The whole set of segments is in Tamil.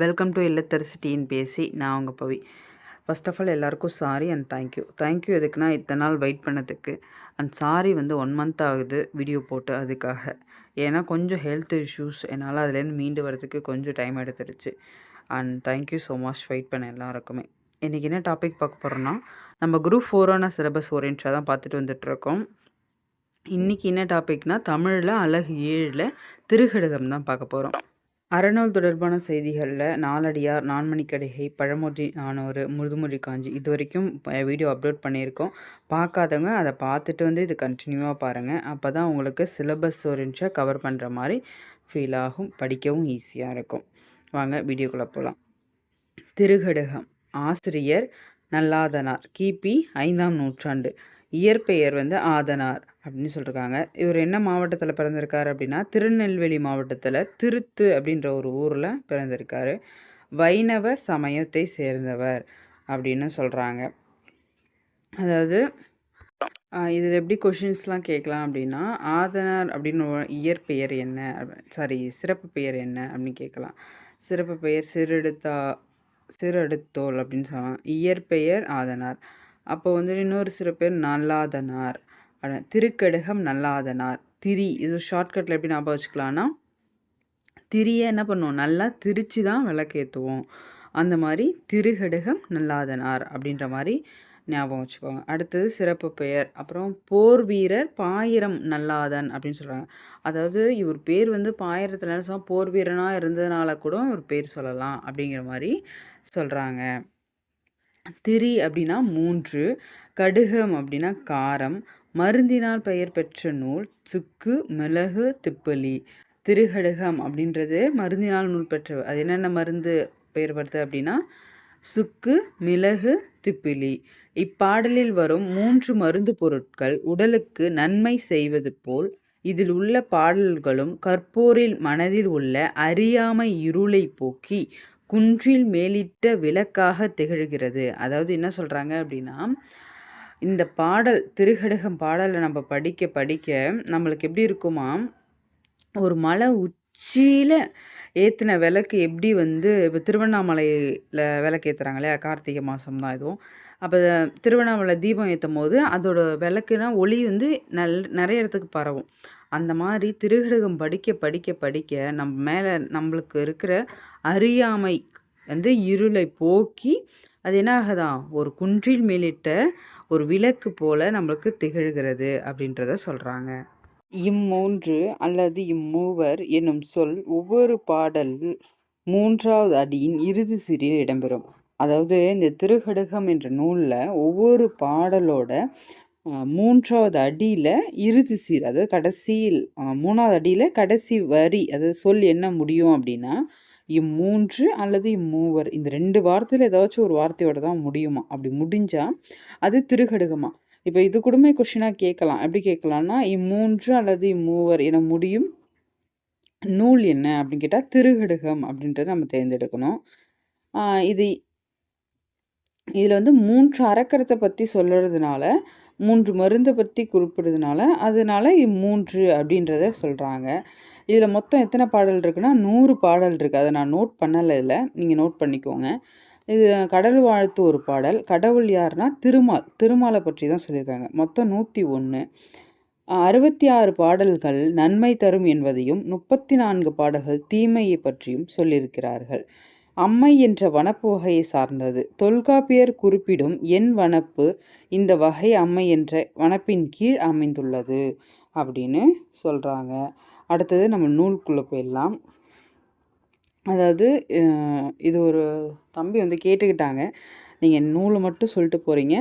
வெல்கம் டு இல்லத்தரசி பேசி நான் உங்கள் பவி. ஃபர்ஸ்ட் ஆஃப் ஆல் எல்லாருக்கும் sorry and thank you thank you எதுக்குன்னா இத்தனை நாள் வெயிட் பண்ணதுக்கு. அண்ட் சாரி வந்து ஒன் மந்த் ஆகுது வீடியோ போட்டு அதுக்காக. ஏன்னா கொஞ்சம் ஹெல்த் இஷ்யூஸ் என்னால் அதுலேருந்து மீண்டு வரதுக்கு கொஞ்சம் டைம் எடுத்துருச்சு and thank you so much wait பண்ண எல்லாருக்குமே. இன்றைக்கி என்ன டாபிக் பார்க்க போகிறோன்னா நம்ம குரூப் ஃபோரான சிலபஸ் ஓரியன்டாக தான் பார்த்துட்டு வந்துட்டுருக்கோம். இன்றைக்கி என்ன டாபிக்னால் தமிழில் அழகு ஏழில் திருகடகம் தான் பார்க்க போகிறோம் அறநூல் தொடர்பான செய்திகளில் நாலடியார் நான்மணிக்கடிகை பழமொழி நானூறு முதுமொழி காஞ்சி இது வரைக்கும் வீடியோ அப்லோட் பண்ணியிருக்கோம். பார்க்காதவங்க அதை பார்த்துட்டு வந்து இது கண்டினியூவாக பாருங்கள் அப்போ தான் உங்களுக்கு சிலபஸ் ஒரிஞ்சாக கவர் பண்ணுற மாதிரி ஃபீல் ஆகும் படிக்கவும் ஈஸியாக இருக்கும். வாங்க வீடியோக்குள்ளே போகலாம் திருகடுகம். ஆசிரியர் நல்லாதனார். கிபி ஐந்தாம் நூற்றாண்டு. இயற்பெயர் வந்து ஆதனார். அப்படின்னு சொல்லியிருக்காங்க இவர் என்ன மாவட்டத்தில் பிறந்திருக்காரு அப்படின்னா திருநெல்வேலி மாவட்டத்தில் திருத்து அப்படின்ற ஒரு ஊரில் பிறந்திருக்காரு. வைணவ சமயத்தை சேர்ந்தவர் அப்படின்னு சொல்கிறாங்க அதாவது இதில் எப்படி கொஷின்ஸ்லாம் கேட்கலாம் அப்படின்னா ஆதனார் அப்படின்னு இயற்பெயர் என்ன? சாரி சிறப்பு பெயர் என்ன அப்படின்னு கேட்கலாம். சிறப்பு பெயர் சிறெடுத்தா சிறெடுத்தோல் அப்படின்னு சொல்லலாம். இயற்பெயர் ஆதனார். அப்போ வந்து இன்னொரு சில பேர் நல்லாதனார். திருக்கடுகம் நல்லாதனார். திரி இது ஷார்ட்கட்டில் எப்படி ஞாபகம் வச்சுக்கலான்னா திரியை என்ன பண்ணுவோம்? நல்லா திரிச்சு தான் விளக்கேற்றுவோம் அந்த மாதிரி திருகடுகம் நல்லாதனார் அப்படின்ற மாதிரி ஞாபகம் வச்சுக்கோங்க. அடுத்தது சிறப்பு பெயர். அப்புறம் போர் வீரர் பாயிரம் நல்லாதன் அப்படின்னு சொல்கிறாங்க அதாவது இவர் பேர் வந்து பாயிரத்தில் போர் வீரனாக இருந்ததுனால கூட ஒரு பேர் சொல்லலாம் அப்படிங்கிற மாதிரி சொல்கிறாங்க திரி அப்படின்னா மூன்று கடுகம் அப்படின்னா காரம் மருந்தினால் பெயர் பெற்ற நூல் சுக்கு மிளகு திப்பலி திருகடுகம் அப்படின்றது மருந்தினால் நூல் பெற்ற அது என்னென்ன மருந்து பெயர் வருது அப்படின்னா சுக்கு மிளகு திப்பிலி. இப்பாடலில் வரும் மூன்று மருந்து பொருட்கள் உடலுக்கு நன்மை செய்வது போல் இதில் உள்ள பாடல்களும் கற்போரில் மனதில் உள்ள அறியாமை இருளை போக்கி குன்றில் மேலிட்ட விளக்காக திகழ்கிறது. அதாவது என்ன சொல்கிறாங்க அப்படின்னா இந்த பாடல் திருகடகம் பாடலை நம்ம படிக்க படிக்க நம்மளுக்கு எப்படி இருக்குமா? ஒரு மலை உச்சியில் ஏற்றின விளக்கு எப்படி வந்து இப்போ திருவண்ணாமலையில் விளக்கு ஏற்றுறாங்க இல்லையா கார்த்திகை மாதம் தான் இதுவும். அப்போ திருவண்ணாமலை தீபம் ஏற்றும் போது அதோட விளக்குனா ஒளி வந்து நல் நிறைய இடத்துக்கு பரவும். அந்த மாதிரி திருகடகம் படிக்க படிக்க படிக்க நம்ம மேலே நம்மளுக்கு இருக்கிற அறியாமை வந்து இருளை போக்கி அது என்ன ஆகுதான் ஒரு குன்றில் மேலிட்ட ஒரு விளக்கு போல நம்மளுக்கு திகழ்கிறது அப்படின்றத சொல்கிறாங்க இம்மூன்று அல்லது இம்மூவர் என்னும் சொல் ஒவ்வொரு பாடல் மூன்றாவது அடியின் இறுதி சிறியில் இடம்பெறும். அதாவது இந்த திருகடுகம் என்ற நூலில் ஒவ்வொரு பாடலோட மூன்றாவது அடியில் இறுதி சீர் அதாவது கடைசியில் மூணாவது அடியில் கடைசி வரி அதாவது சொல் என்ன முடியும் அப்படின்னா இம்மூன்று அல்லது இம்மூவர். இந்த ரெண்டு வார்த்தையில் ஏதாச்சும் ஒரு வார்த்தையோட தான் முடியுமா? அப்படி முடிஞ்சால் அது திருகடுகமா. இப்போ இது கூடமே கொஷினாக கேட்கலாம். எப்படி கேட்கலாம்னா இம்மூன்று அல்லது இம்மூவர் என முடியும் நூல் என்ன அப்படின்னு கேட்டால் திருகடுகம் அப்படின்றத நம்ம தேர்ந்தெடுக்கணும். இது இதில் வந்து மூன்று அறக்கரத்தை பற்றி சொல்கிறதுனால மூன்று மருந்தை பற்றி குறிப்பிடுறதுனால அதனால இம்மூன்று அப்படின்றத சொல்கிறாங்க இதில் மொத்தம் எத்தனை பாடல் இருக்குன்னா நூறு பாடல் இருக்குது அதை நான் நோட் பண்ணலை இதில். நீங்கள் நோட் பண்ணிக்கோங்க. இது கடல் வாழ்த்து ஒரு பாடல். கடவுள் யாருன்னா திருமால். திருமாலை பற்றி தான் சொல்லியிருக்காங்க. மொத்தம் நூற்றி ஒன்று அறுபத்தி ஆறு பாடல்கள் நன்மை தரும் என்பதையும் முப்பத்தி நான்கு பாடல்கள் தீமையை பற்றியும் சொல்லியிருக்கிறார்கள். அம்மை என்ற வனப்பு வகையை சார்ந்தது. தொல்காப்பியர் குறிப்பிடும் என் வனப்பு இந்த வகை அம்மை என்ற வனப்பின் கீழ் அமைந்துள்ளது அப்படின்னு சொல்கிறாங்க அடுத்தது நம்ம நூலுக்குள்ளே போயிடலாம். அதாவது இது ஒரு தம்பி வந்து கேட்டுக்கிட்டாங்க. நீங்கள் நூலை மட்டும் சொல்லிட்டு போகிறீங்க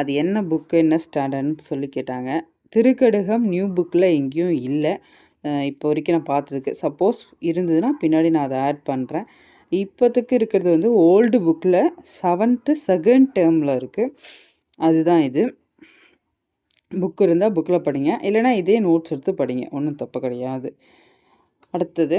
அது என்ன புக்கு என்ன ஸ்டாண்டர்ட்னு சொல்லி கேட்டாங்க. திருக்கடுகம் நியூ புக்கில் எங்கேயும் இல்லை. இப்போ வரைக்கும் நான் பார்த்ததுக்கு. சப்போஸ் இருந்ததுன்னா பின்னாடி நான் அதை ஆட் பண்ணுறேன் இப்போத்துக்கு இருக்கிறது வந்து ஓல்டு புக்கில் செவன்த்து செகண்ட் டேர்மில் இருக்குது அதுதான் இது. புக் இருந்தால் புக்கில் படிங்க. இல்லைனா இதே நோட்ஸ் எடுத்து படிங்க. ஒன்றும் தப்பு கிடையாது. அடுத்தது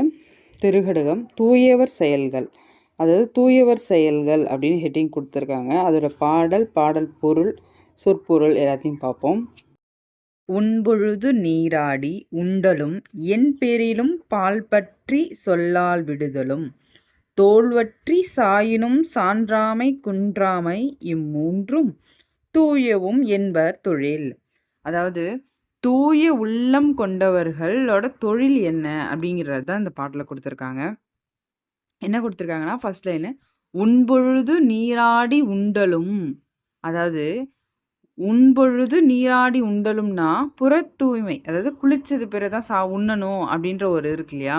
திருகடகம் தூயவர் செயல்கள். அதாவது தூயவர் செயல்கள் அப்படின்னு ஹெட்டிங் கொடுத்துருக்காங்க. அதோட பாடல் பாடல் பொருள் சொற்பொருள் எல்லாத்தையும் பார்ப்போம். உண்பொழுது நீராடி உண்டலும் என் பேரிலும் பால் பற்றி சொல்லால் விடுதலும். தோல்வற்றி சாயினும் சான்றாமை குன்றாமை இம்மூன்றும் தூயவும் என்பர் தொழில். அதாவது தூய உள்ளம் கொண்டவர்களோட தொழில் என்ன? அப்படிங்கிறது தான் இந்த பாட்டில் கொடுத்துருக்காங்க. என்ன கொடுத்துருக்காங்கன்னா ஃபர்ஸ்ட் லைனு உண்பொழுது நீராடி உண்டலும் அதாவது உண்பொழுது நீராடி உண்டலும்னா புற தூய்மை அதாவது குளிச்சது பிறகு தான் சா உண்ணணும் அப்படின்ற ஒரு இருக்கு இல்லையா?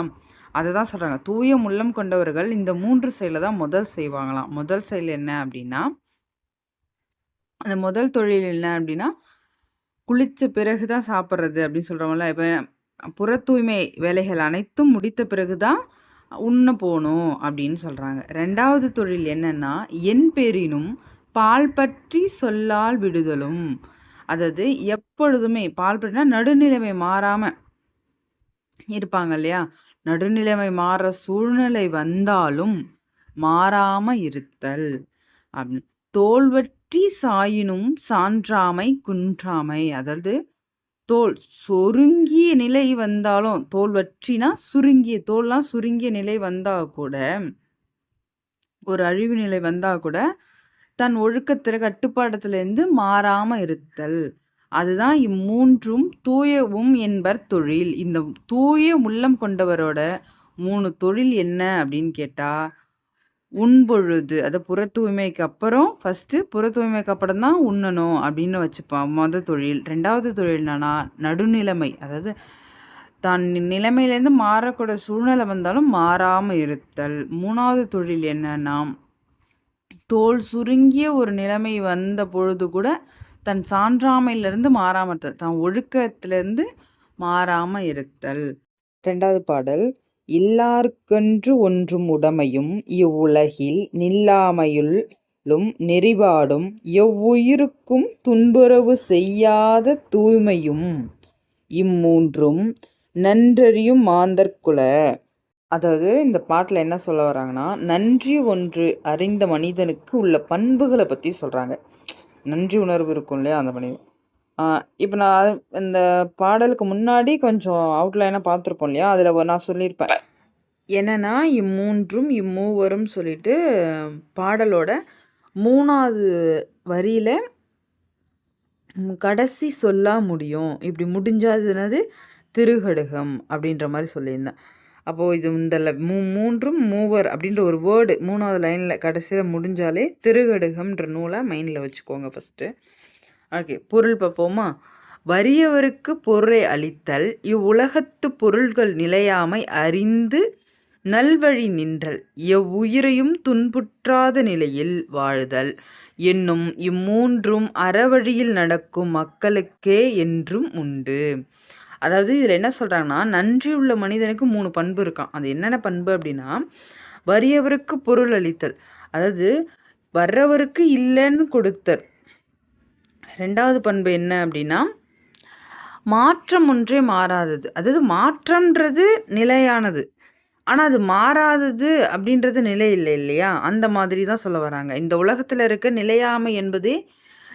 அதை தான் சொல்கிறாங்க தூய உள்ளம் கொண்டவர்கள் இந்த மூன்று செயலை தான் முதல் செய்வாங்களாம். முதல் செயல் என்ன அப்படின்னா அந்த முதல் தொழில் என்ன அப்படின்னா குளித்த பிறகு தான் சாப்பிட்றது அப்படின்னு சொல்கிறவங்களாம் இப்போ புற தூய்மை வேலைகள் அனைத்தும் முடித்த பிறகு தான் உண்ண போகணும் அப்படின்னு சொல்கிறாங்க ரெண்டாவது தொழில் என்னென்னா என் பேரினும் பால் பற்றி சொல்லால் விடுதலும். அதாவது எப்பொழுதுமே பால் பற்றினா நடுநிலைமை மாறாமல் இருப்பாங்க இல்லையா? நடுநிலைமை மாற சூழ்நிலை வந்தாலும் மாறாமல் இருத்தல். அப்படின்னு வற்றி சாயினும் சான்றாமை குன்றாமை. அதாவது தோல் சொருங்கிய நிலை வந்தாலும் தோல் வற்றினா சுருங்கிய தோல்லாம் சுருங்கிய நிலை வந்தால் கூட ஒரு அழிவு நிலை வந்தால் கூட தன் ஒழுக்கத்தில் கட்டுப்பாடத்திலிருந்து மாறாமல் இருத்தல். அதுதான் இம்மூன்றும் தூயவும் என்பர் தொழில். இந்த தூய உள்ளம் கொண்டவரோட மூணு தொழில் என்ன அப்படின்னு கேட்டால் உண்பொழுது அதை புற தூய்மைக்கு அப்புறம் ஃபஸ்ட்டு புற தூய்மைக்கு அப்புறம் தான் உண்ணணும் அப்படின்னு வச்சுப்பான் மொதல் தொழில். ரெண்டாவது தொழில் என்னன்னா நடுநிலைமை. அதாவது தான் நிலைமையிலேருந்து மாறக்கூடிய சூழ்நிலை வந்தாலும் மாறாமல் இருத்தல். மூணாவது தொழில் என்னன்னா தோல் சுருங்கிய ஒரு நிலைமை வந்த பொழுது கூட தன் சான்றாமையிலிருந்து மாறாமல் இருத்தல். தான் ஒழுக்கத்திலேருந்து மாறாமல் இருத்தல். ரெண்டாவது பாடல். இல்லார்க்கென்று ஒன்றும் உடைமையும் இவ்வுலகில் நில்லாமையுள்ளும் நெறிபாடும் எவ்வுயிருக்கும் துன்புறவு செய்யாத தூய்மையும் இம்மூன்றும் நன்றறியும் மாந்தற்குல அதாவது இந்த பாட்டில் என்ன சொல்ல வராங்கன்னா நன்றி ஒன்று அறிந்த மனிதனுக்கு உள்ள பண்புகளை பற்றி சொல்கிறாங்க நன்றி உணர்வு இருக்கும் இல்லையா அந்த மனிதன்? இப்போ நான் இந்த பாடலுக்கு முன்னாடி கொஞ்சம் அவுட்லைனாக பார்த்துருப்போம் இல்லையா? அதில் நான் சொல்லியிருப்பேன். என்னென்னா இம்மூன்றும் இம்மூவரும் சொல்லிட்டு பாடலோட மூணாவது வரியில் கடைசி சொல்ல முடியும். இப்படி முடிஞ்சாதுனது திருகடுகம் அப்படின்ற மாதிரி சொல்லியிருந்தேன். அப்போது இது இந்த மூ மூன்றும் மூவர் அப்படின்ற ஒரு வேர்டு மூணாவது லைனில் கடைசியில் முடிஞ்சாலே திருகடுகம்ன்ற நூலை மைண்டில் வச்சுக்கோங்க ஃபஸ்ட்டு ஓகே பொருள் பார்ப்போமா? வறியவருக்கு பொருளை அளித்தல் இவ்வுலகத்து பொருள்கள் நிலையாமை அறிந்து நல்வழி நின்றல் எவ்வுயிரையும் துன்புற்றாத நிலையில் வாழுதல். என்னும் இம்மூன்றும் அறவழியில் நடக்கும் மக்களுக்கே என்றும் உண்டு. அதாவது இதில் என்ன சொல்கிறாங்கன்னா நன்றி உள்ள மனிதனுக்கு மூணு பண்பு இருக்கான் அது என்னென்ன பண்பு அப்படின்னா வறியவருக்கு பொருள் அளித்தல். அதாவது வர்றவருக்கு இல்லைன்னு கொடுத்தல். ரெண்டாவது பண்பு என்ன அப்படின்னா மாற்றம் ஒன்றே மாறாதது. அதாவது மாற்றம்ன்றது நிலையானது. ஆனால் அது மாறாதது அப்படின்றது நிலை இல்லை இல்லையா? அந்த மாதிரி தான் சொல்ல வராங்க. இந்த உலகத்தில் இருக்க நிலையாமை என்பதே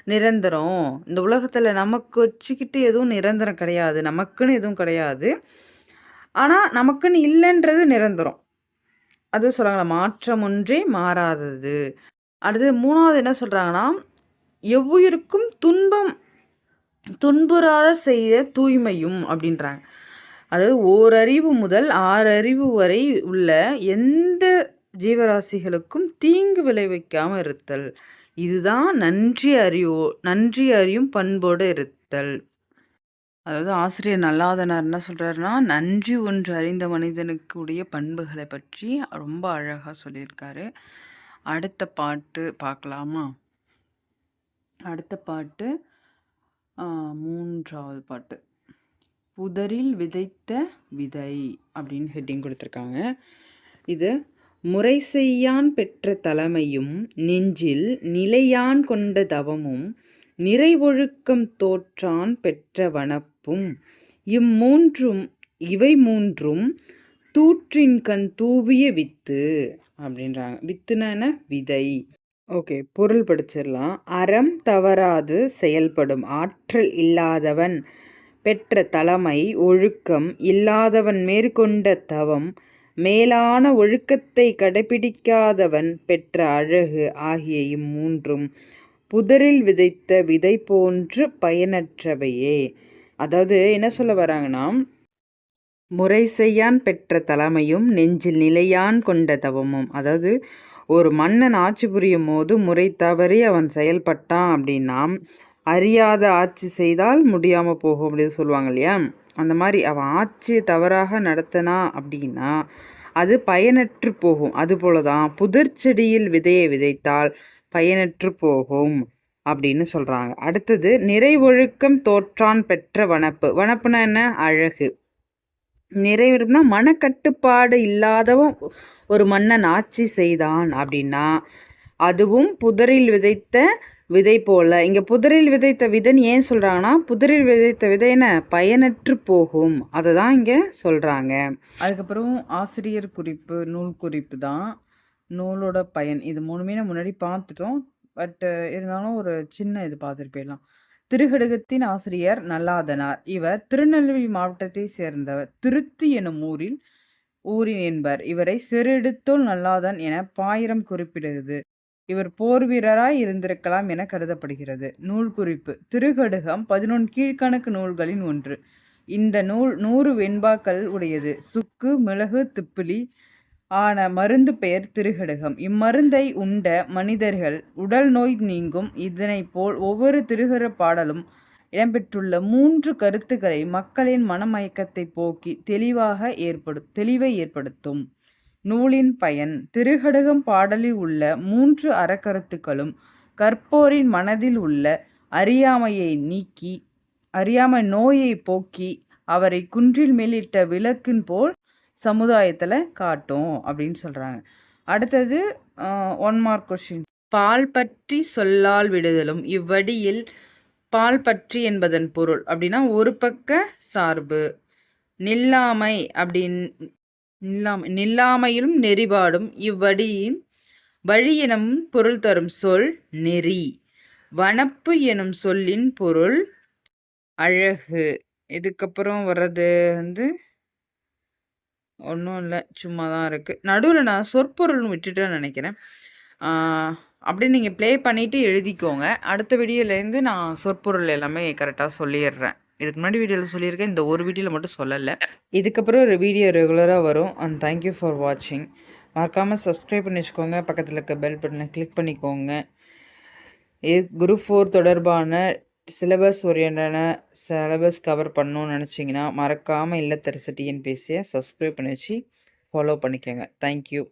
நிரந்தரம். இந்த உலகத்தில் நமக்கு வச்சுக்கிட்டு எதுவும் நிரந்தரம் கிடையாது. நமக்குன்னு எதுவும் கிடையாது. ஆனால் நமக்குன்னு இல்லைன்றது நிரந்தரம். அது சொல்கிறாங்களா மாற்றம் ஒன்றே மாறாதது. அடுத்து மூணாவது என்ன சொல்கிறாங்கன்னா எவ்வுயிருக்கும் துன்பம் துன்புறாத செய்த தூய்மையும் அப்படின்றாங்க. அதாவது ஓரறிவு முதல் ஆறறிவு வரை உள்ள எந்த ஜீவராசிகளுக்கும் தீங்கு விளைவிக்காமல் இருத்தல். இதுதான் நன்றி அறிவோ நன்றி அறியும் பண்போடு இருத்தல். அதாவது ஆசிரியர் நல்லாதனார் என்ன சொல்கிறாருன்னா நன்றி ஒன்று அறிந்த மனிதனுக்கு உடைய பண்புகளை பற்றி ரொம்ப அழகாக சொல்லியிருக்காரு. அடுத்த பாட்டு பார்க்கலாமா? அடுத்த பாட்டு மூன்றாவது பாட்டு. புதரில் விதைத்த விதை அப்படின்னு ஹெட்டிங் கொடுத்துருக்காங்க. இது முறை செய்யான் பெற்ற தலைமையும் நெஞ்சில் நிலையான் கொண்ட தவமும் நிறைவொழுக்கம் தோற்றான் பெற்ற வனப்பும் இம்மூன்றும் இவை மூன்றும் தூற்றின் கண் தூவிய வித்து அப்படின்றாங்க. வித்துன விதை. ஓகே பொருள் படிச்சிடலாம். அறம் தவறாது செயல்படும். ஆற்றல் இல்லாதவன் பெற்ற தலைமை ஒழுக்கம் இல்லாதவன் மேற்கொண்ட தவம் மேலான ஒழுக்கத்தை கடைபிடிக்காதவன் பெற்ற அழகு ஆகிய இம்மூன்றும் புதரில் விதைத்த விதை போன்று பயனற்றவையே. அதாவது என்ன சொல்ல வராங்கன்னா முறை செய்யான் பெற்ற தலைமையும் நெஞ்சில் நிலையான் கொண்ட தவமும். அதாவது ஒரு மன்னன் ஆட்சி புரியும் போது முறை தவறி அவன் செயல்பட்டான் அப்படின்னா அறியாத ஆட்சி செய்தால் முடியாமல் போகும் அப்படின்னு சொல்லுவாங்க இல்லையா? அந்த மாதிரி அவன் ஆட்சி தவறாக நடத்தினா அப்படின்னா அது பயனற்று போகும். அதுபோல தான் புதிர் செடியில் விதையை விதைத்தால் பயனற்று போகும் அப்படின்னு சொல்கிறாங்க அடுத்தது நிறைவொழுக்கம் தோற்றான் பெற்ற வனப்பு. வனப்புனா என்ன? அழகு. நிறைவேறும்னா மனக்கட்டுப்பாடு இல்லாதவன் ஒரு மன்னன் ஆட்சி செய்தான் அப்படின்னா அதுவும் புதரில் விதைத்த விதை போல். இங்கே புதரில் விதைத்த விதைன்னு ஏன் சொல்கிறாங்கன்னா புதரில் விதைத்த விதைன பயனற்று போகும். அதை தான் இங்கே சொல்கிறாங்க அதுக்கப்புறம் ஆசிரியர் குறிப்பு நூல் குறிப்பு தான். நூலோட பயன். இது மூணுமே நான் முன்னாடி பார்த்துட்டோம். பட் இருந்தாலும் ஒரு சின்ன இது பார்த்துட்டு போயிடலாம் திருகடுகத்தின் ஆசிரியர் நல்லாதனார். இவர் திருநெல்வேலி மாவட்டத்தை சேர்ந்தவர். திருத்தி எனும் ஊரில் ஊரின் என்பர். இவரை செருடுத்தோல் நல்லாதன் என பாயிரம் குறிப்பிடுகிறது இவர் போர் வீரராய் இருந்திருக்கலாம் என கருதப்படுகிறது. நூல் குறிப்பு. திருகடுகம் பதினொன்று கீழ்கணக்கு நூல்களின் ஒன்று. இந்த நூல் நூறு வெண்பாக்கள் உடையது. சுக்கு மிளகு திப்பிலி ஆன மருந்து பெயர் திருகடுகம். இம்மருந்தை உண்ட மனிதர்கள் உடல் நோய் நீங்கும். இதனை போல் ஒவ்வொரு திருகர பாடலும் இடம்பெற்றுள்ள மூன்று கருத்துக்களை மக்களின் மனமயக்கத்தை போக்கி தெளிவாக ஏற்படு தெளிவை ஏற்படுத்தும். நூலின் பயன். திருகடுகம் பாடலில் உள்ள மூன்று அறக்கருத்துக்களும் கற்போரின் மனதில் உள்ள அறியாமையை நீக்கி அறியாமை நோயை போக்கி அவரை குன்றில் மேலிட்ட விளக்கின் போல் சமுதாயத்தில் காட்டும் அப்படின்னு சொல்கிறாங்க அடுத்தது ஒன் மார்க் கொஷின் பால் பற்றி சொல்லால் விடுதலும். இவ்வடியில் பால் பற்றி என்பதன் பொருள் அப்படின்னா ஒரு பக்க சார்பு. நில்லாமை அப்படின் நில்லாமை நில்லாமையிலும் நெறிபாடும் இவ்வடியின் வழி எனும் பொருள் தரும் சொல் நெறி. வனப்பு எனும் சொல்லின் பொருள் அழகு. இதுக்கப்புறம் வர்றது வந்து ஒன்றும் இல்லை சும்மா தான் இருக்குது நடுவில் நான் சொற்பொருள்னு விட்டுட்டேன்னு நினைக்கிறேன். அப்படி நீங்கள் ப்ளே பண்ணிவிட்டு எழுதிக்கோங்க. அடுத்த வீடியோலேருந்து நான் சொற்பொருள் எல்லாமே கரெக்டாக சொல்லிடுறேன். இதுக்கு முன்னாடி வீடியோவில் சொல்லியிருக்கேன் இந்த ஒரு வீடியோவில் மட்டும் சொல்லலை. இதுக்கப்புறம் ஒரு வீடியோ ரெகுலராக வரும். அண்ட் தேங்க்யூ ஃபார் வாட்சிங் மறக்காமல் சப்ஸ்கிரைப் பண்ணி வச்சுக்கோங்க. பக்கத்தில் இருக்க பெல் பட்டனை கிளிக் பண்ணிக்கோங்க. குரூப் ஃபோர் தொடர்பான சிலபஸ் ஓரியன்டான சிலபஸ் கவர் பண்ணணும்னு நினச்சிங்கன்னா மறக்காமல் இல்லத்தரசி டிஎன்பிஎஸ்சியை சப்ஸ்கிரைப் பண்ணி வச்சு ஃபாலோ பண்ணிக்கோங்க. தேங்க்யூ